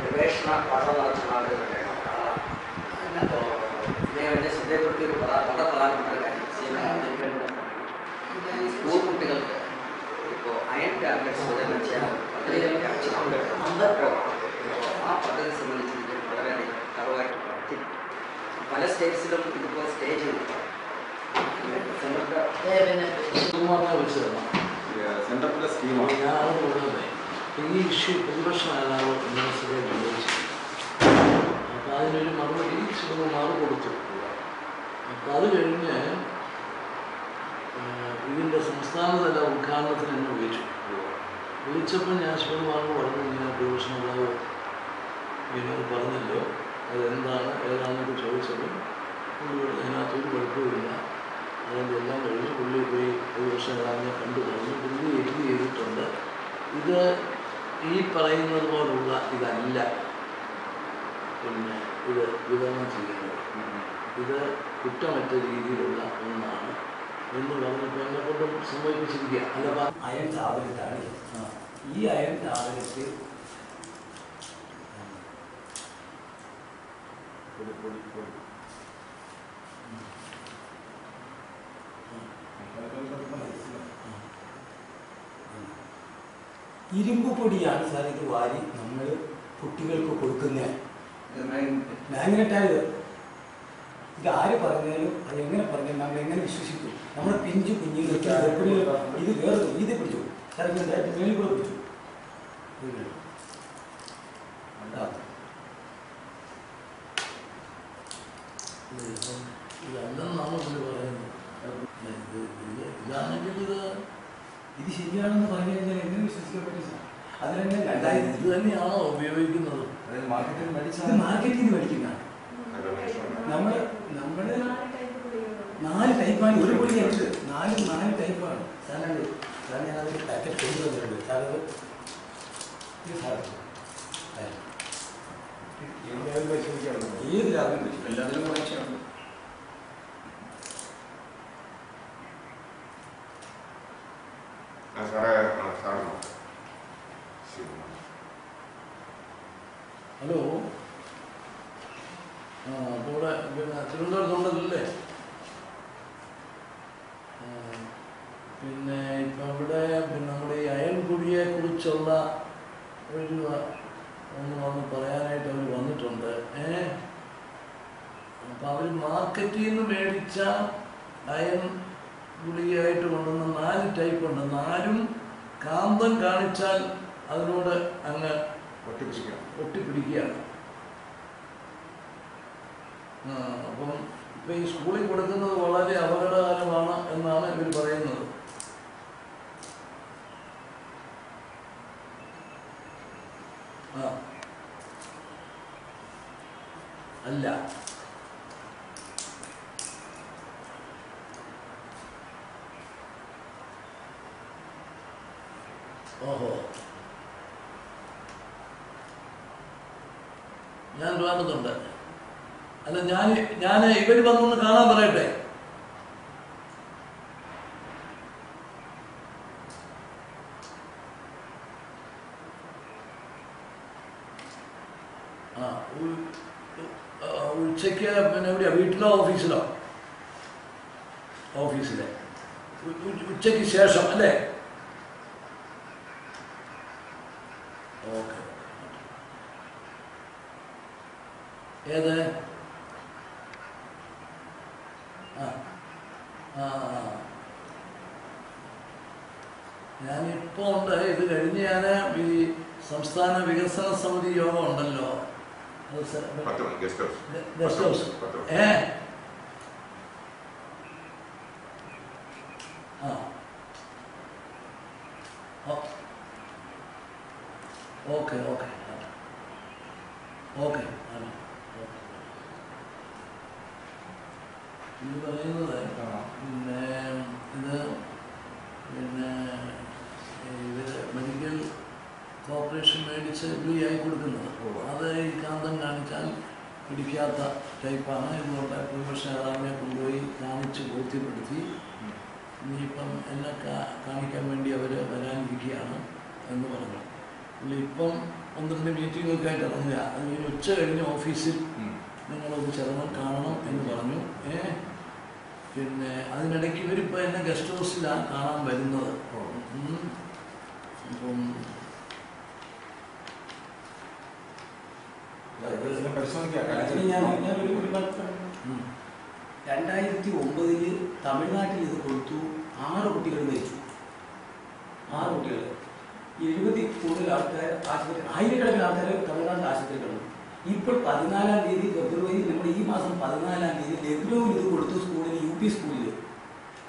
ప్రవేశన పదాలు మేమంటే సిద్ధపడి పద పదాలు ఉంటారు కానీ ఊరుకుంటే అయన్ ట్యాబ్లెట్స్ ఏదైనా చేయాలి పత్రికలు ఖచ్చితంగా ఉండదు అందరూ ఆ పద్ధతికి సంబంధించిన తర్వాత పల స్టేజ్లో ఇంకో స్టేజ్ ఉంది ഈ ഇഷ്യൂ പ്രതിപക്ഷ നേതാവ് നിയമസഭയിൽ ഉന്നയിച്ചു അപ്പം അതിനൊരു മറുപടി ശിവകുമാർ കൊടുത്തു അപ്പം അത് കഴിഞ്ഞ് ഇതിന്റെ സംസ്ഥാനതല ഉദ്ഘാടനത്തിന് എന്നെ വിളിച്ചു വിളിച്ചപ്പോൾ ഞാൻ ശിവകുമാറിന് പറഞ്ഞു ഇങ്ങനെ പ്രതിപക്ഷ നേതാവ് ഇങ്ങനെ പറഞ്ഞല്ലോ അതെന്താണ് ഏതാണെന്നൊക്കെ ചോദിച്ചപ്പോൾ അതിനകത്തൊരു കുഴപ്പമില്ല അതിന്റെ എല്ലാം കഴിഞ്ഞ് പുള്ളി പോയി ഒരു വർഷം കളഞ്ഞ് കണ്ടു കഴിഞ്ഞ് പുള്ളി എഴുതി ചെയ്തിട്ടുണ്ട്. ഇത് ഈ പറയുന്നത് പോലുള്ള ഇതല്ല. പിന്നെ ഇത് വിതരണം ചെയ്യുന്നത്. ഇത് കുറ്റമറ്റ രീതിയിലുള്ള ഒന്നാണ് എന്ന് പറഞ്ഞപ്പോൾ എന്നെ കൊണ്ടും സമ്മതിപ്പിച്ചിരിക്കുക. അല്ല അയൺ ടാബ്ലറ്റാണ് ഈ അയൺ ചാവലത്തിൽ പൊടി പൊടി. ഇരുമ്പ് പൊടിയാണ് സാർ ഇത് വാരി നമ്മൾ കുട്ടികൾക്ക് കൊടുക്കുന്നത് മാഗ്നറ്റായത് ഇത് ആര് പറഞ്ഞാലും അത് എങ്ങനെ പറഞ്ഞാലും നമ്മൾ എങ്ങനെ വിശ്വസിക്കും. നമ്മൾ പിഞ്ചു കുഞ്ഞുങ്ങൾക്ക് ഇത് വേറെ ഇത് പിടിച്ചു. സാർ ഇതിന്റെ മേളിൽ കൂടെ പിടിച്ചു. ഇതെല്ലാം നമ്മൾ പറയുന്നത് ഇത് ഇത് ഇതാണെങ്കിൽ ഇത് ഇത് ശരിയാണെന്ന് പറഞ്ഞു കഴിഞ്ഞാൽ എങ്ങനെ വിശ്വസിക്കാൻ പറ്റും സാർ. അതിലെന്നെ രണ്ടായിരത്തി ഇത് തന്നെയാണോ ഉപയോഗിക്കുന്നത്? അതായത് മാർക്കറ്റിൽ നമ്മൾ മേടിച്ചാൽ മാർക്കറ്റിൽ മേടിക്കുന്നതാണ് നമ്മൾ നമ്മൾ നാല് ടൈപ്പാണ്. ഒരു പൊടി എടുത്ത് നാല് നാല് ടൈപ്പാണ്. സാറിനത് സാർ ഞാൻ പാക്കറ്റ് കൊണ്ടുവന്നിട്ടുണ്ട് സാറത് ഇത് സാർ. ഏത് രാഗം എല്ലാത്തിനും എല്ലാത്തിലും പരീക്ഷയാണ് ആ Alessandro ആ ഹലോ ആ അപ്പോൾ ഇവിടെ പിന്നെ തിരുവനന്തപുരത്തുണ്ടല്ലേ പിന്നെ ഇപ്പം ഇവിടെ പിന്നെ നമ്മുടെ ഈ അയൽക്കുടിയെ കുറിച്ചുള്ള ഒരു ഒന്ന് വന്ന് പറയാനായിട്ട് അവർ വന്നിട്ടുണ്ട്. ഏ? അപ്പം അവർ മാർക്കറ്റിൽ നിന്ന് മേടിച്ച അയൺ ഗുളികയായിട്ട് കൊണ്ടുവന്ന നാല് ടൈപ്പ് ഉണ്ട്. നാലും കാന്തം കാണിച്ചാൽ അതിനോട് അങ്ങ് ഒട്ടിപ്പിടിക്കുക ഒട്ടിപ്പിടിക്കുകയാണ്. അപ്പം ഇപ്പം ഈ സ്കൂളിൽ കൊടുക്കുന്നത് വളരെ അപകടകരമാണ് എന്നാണ് ഇവർ പറയുന്നത്. അല്ല. ഓഹോ. ഞാൻ ട്രിവാൻഡ്രത്തുണ്ട് അല്ല ഞാൻ ഞാൻ ഇവർ വന്നൊന്ന് കാണാൻ പറയട്ടെ? ആ ഉച്ചയ്ക്ക് പിന്നെ എവിടെയാ? വീട്ടിലോ ഓഫീസിലോ? ഓഫീസിലെ. ഉച്ചയ്ക്ക് ശേഷം അല്ലേ? ഓക്കെ. ഏത്? ആ ആ ആ. ഞാനിപ്പോൾ ഉണ്ട്. ഇത് കഴിഞ്ഞ് ഞാൻ ഈ സംസ്ഥാന വികസന സമിതി യോഗം ഉണ്ടല്ലോ. ഗസ്റ്റ് ഹൗസ് ഏ? ആ. Okay okay okay. ഇത് പറയുന്നത് പിന്നെ ഇത് പിന്നെ ഇത് മെഡിക്കൽ കോർപ്പറേഷൻ മേടിച്ച് ഗുളിയായി കൊടുക്കുന്നത്. അത് ഈ കാന്തം കാണിച്ചാൽ പിടിക്കാത്ത ടൈപ്പാണ്. ഇതുകൊണ്ട് പ്രതിപക്ഷ നേതാവിനെ കൊണ്ടുപോയി കാണിച്ച് ബോധ്യപ്പെടുത്തി. ഇനിയിപ്പം എന്നെ കാണിക്കാൻ വേണ്ടി അവർ വരാനിരിക്കുകയാണ് എന്ന് പറഞ്ഞു. പുള്ളി ഇപ്പം ഒന്ന് രണ്ട് മീറ്റിങ്ങൊക്കെ ആയിട്ട് ഇറങ്ങുക. അത് കഴിഞ്ഞ് ഉച്ച കഴിഞ്ഞ് ഓഫീസിൽ നിങ്ങളൊന്ന് ചെറുപ്പം കാണണം എന്ന് പറഞ്ഞു. ഏ? പിന്നെ അതിനിടയ്ക്ക് ഇവരിപ്പോൾ എന്നെ ഗസ്റ്റ് ഹൗസിലാണ് കാണാൻ വരുന്നത്. അപ്പം. രണ്ടായിരത്തി ഒമ്പതിൽ തമിഴ്നാട്ടിൽ ഇത് കൊടുത്തു. ആറ് കുട്ടികൾ മരിച്ചു. ആറ് കുട്ടികൾ. എഴുപതി കൂടുതൽ ആൾക്കാർ ആശുപത്രി ആയിരക്കണക്കിന് ആൾക്കാർ തമിഴ്നാട്ടിൽ ആശുപത്രി കിടന്നു ഇപ്പോൾ പതിനാലാം തീയതി ഫെബ്രുവരി നമ്മുടെ ഈ മാസം പതിനാലാം തീയതി ലക്നൌവിൽ ഇത് കൊടുത്തു സ്കൂളിൽ യു പി സ്കൂളിൽ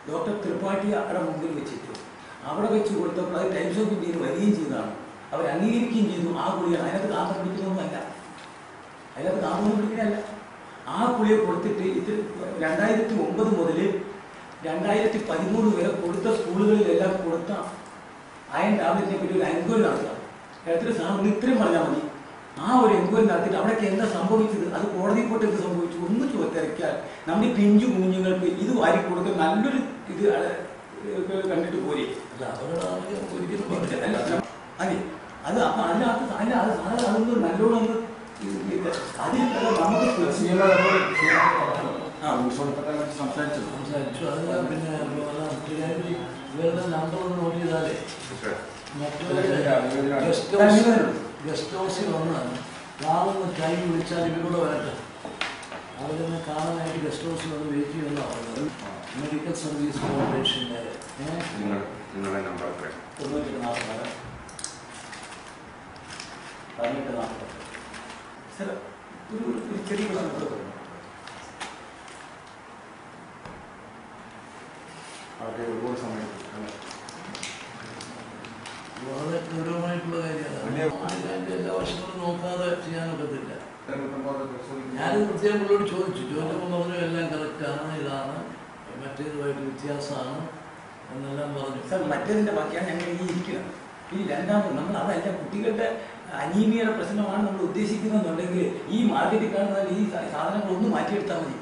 ഡോക്ടർ ത്രിപാഠി അവിടെ മുമ്പിൽ വെച്ചിട്ട്. അവിടെ വെച്ച് കൊടുത്തപ്പോൾ അത് ടൈംസ് ഓഫ് ഇന്ത്യയിൽ വരികയും ചെയ്തതാണ്. അവർ അംഗീകരിക്കുകയും ചെയ്തു. ആ ഗുളിക അതിനകത്ത് കാന്തം പിടിക്കുന്നൊന്നുമല്ല അതിനകത്ത് കാന്തം പിടിക്കുന്നതല്ല ആ ഗുളിക കൊടുത്തിട്ട് ഇത് രണ്ടായിരത്തി ഒമ്പത് മുതൽ രണ്ടായിരത്തി പതിമൂന്ന് വരെ കൊടുത്ത സ്കൂളുകളിലെല്ലാം കൊടുത്ത അയൺ ടാബ്ലറ്റിനെ പറ്റി ഒരു എൻക്വയറി നടത്തുക. എത്ര സാധനം ഇത്രയും പറഞ്ഞാൽ മതി. ആ ഒരു എൻക്വയറി നടത്തിയിട്ട് അവിടേക്ക് എന്താ സംഭവിച്ചത്? അത് കോടതി പോയിട്ട് എന്ത് സംഭവിച്ചു? ഒന്ന് ചോദിച്ചാൽ നമ്മുടെ ഈ പിഞ്ചു കുഞ്ഞുങ്ങൾക്ക് ഇത് വാരി കൊടുത്ത് നല്ലൊരു ഇത് കണ്ടിട്ട് പോരെ. അതെ അത്. അപ്പൊ അതിനകത്ത് അല്ല അത് സാധനം അതൊന്ന് നല്ലോണം ഒന്ന് അതിൽ നമുക്ക് ആ. സംസാരിച്ചത്. സംസാരിച്ചു. അത് പിന്നെ മറ്റു ഇവരുടെ നമ്പർ ഒന്ന് നോട്ട് ചെയ്താലേ? ഗസ്റ്റ് ഹൗസ് ഗസ്റ്റ് ഹൗസിൽ വന്ന് രാവിലെ കൈ വിളിച്ചാൽ ഇവരോട് വരട്ടെ. അവരെന്നെ കാണാനായിട്ട് ഗസ്റ്റ് ഹൗസിൽ വന്ന് വെയിറ്റ് ചെയ്യുന്ന പറഞ്ഞത് മെഡിക്കൽ സർവീസ് കോർപ്പറേഷന്റെ തൊണ്ണൂറ്റി നാൽപ്പത് പതിനെട്ട് നാൽപ്പത് ഒരു ചെറിയ പ്രശ്നം പറഞ്ഞു ഒരുപാട് സമയം വളരെ ഗൗരവമായിട്ടുള്ള കാര്യമാണ്. എല്ലാ വശങ്ങളും നോക്കാതെ ചെയ്യാനൊക്കത്തില്ല അത് പ്രത്യേകം പുള്ളിയോട് ചോദിച്ചു. ചോദിച്ചപ്പോൾ പറഞ്ഞു എല്ലാം കറക്റ്റാണ് ഇതാണ്. മറ്റേതുമായിട്ട് വ്യത്യാസമാണ് എന്നെല്ലാം പറഞ്ഞു. സാർ മറ്റേതിന്റെ ബാക്കിയാണ് ഞങ്ങൾ ഈ ഇരിക്കുന്നത് ഈ രണ്ടാമത് നമ്മൾ അതല്ല കുട്ടികളുടെ അനീമിയുടെ പ്രശ്നമാണ് നമ്മൾ ഉദ്ദേശിക്കുന്നതെന്നുണ്ടെങ്കിൽ ഈ മാർക്കറ്റിൽ കാണുന്ന ഈ സാധനങ്ങളൊന്നും മാറ്റിയെടുത്താൽ മതി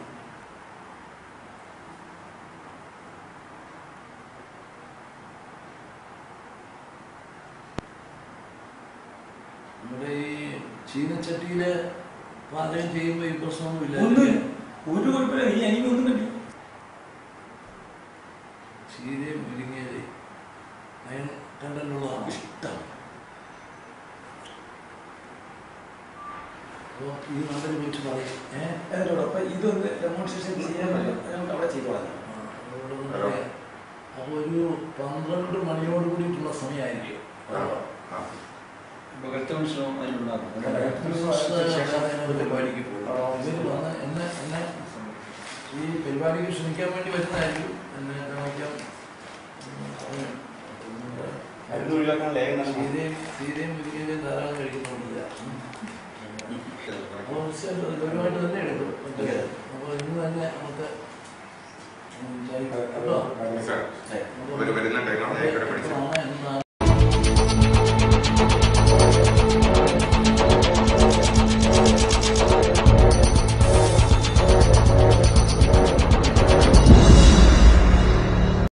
നമ്മുടെ ഈ ചീനച്ചട്ടിയിൽ പാചകം ചെയ്യുമ്പോൾ ഈ പ്രശ്നമൊന്നുമില്ല ഒന്നും ഒരു കുഴപ്പമില്ല. ഈ ഒന്നും ചീരയും മുരിങ്ങിയതേ അയൺ ഇഷ്ടം. അപ്പോൾ ഈ നമ്പർ വിളിച്ച് പറയും. ഏഹ് അതിനോടൊപ്പം ഇതൊന്ന് ഡെമോൺസ്ട്രേഷൻ ചെയ്യാൻ പറ്റും നമുക്ക് അവിടെ അപ്പോൾ ഒരു പന്ത്രണ്ട് മണിയോട് കൂടിയിട്ടുള്ള സമയമായിരിക്കും ആ അതിലുണ്ടാകും. ഈ പരിപാടിക്ക് ക്ഷണിക്കാൻ വേണ്ടി വരുന്നതായിരിക്കും എന്നെ നൽകി. സീതയും സീതയും മുരിങ്ങയും ധാരാളം കഴിക്കുന്നുണ്ടില്ല അപ്പോൾ തീർച്ചയായിട്ടും ഗൗരവമായിട്ട് തന്നെ എടുക്കും അപ്പോൾ ഇന്ന് തന്നെ നമുക്ക്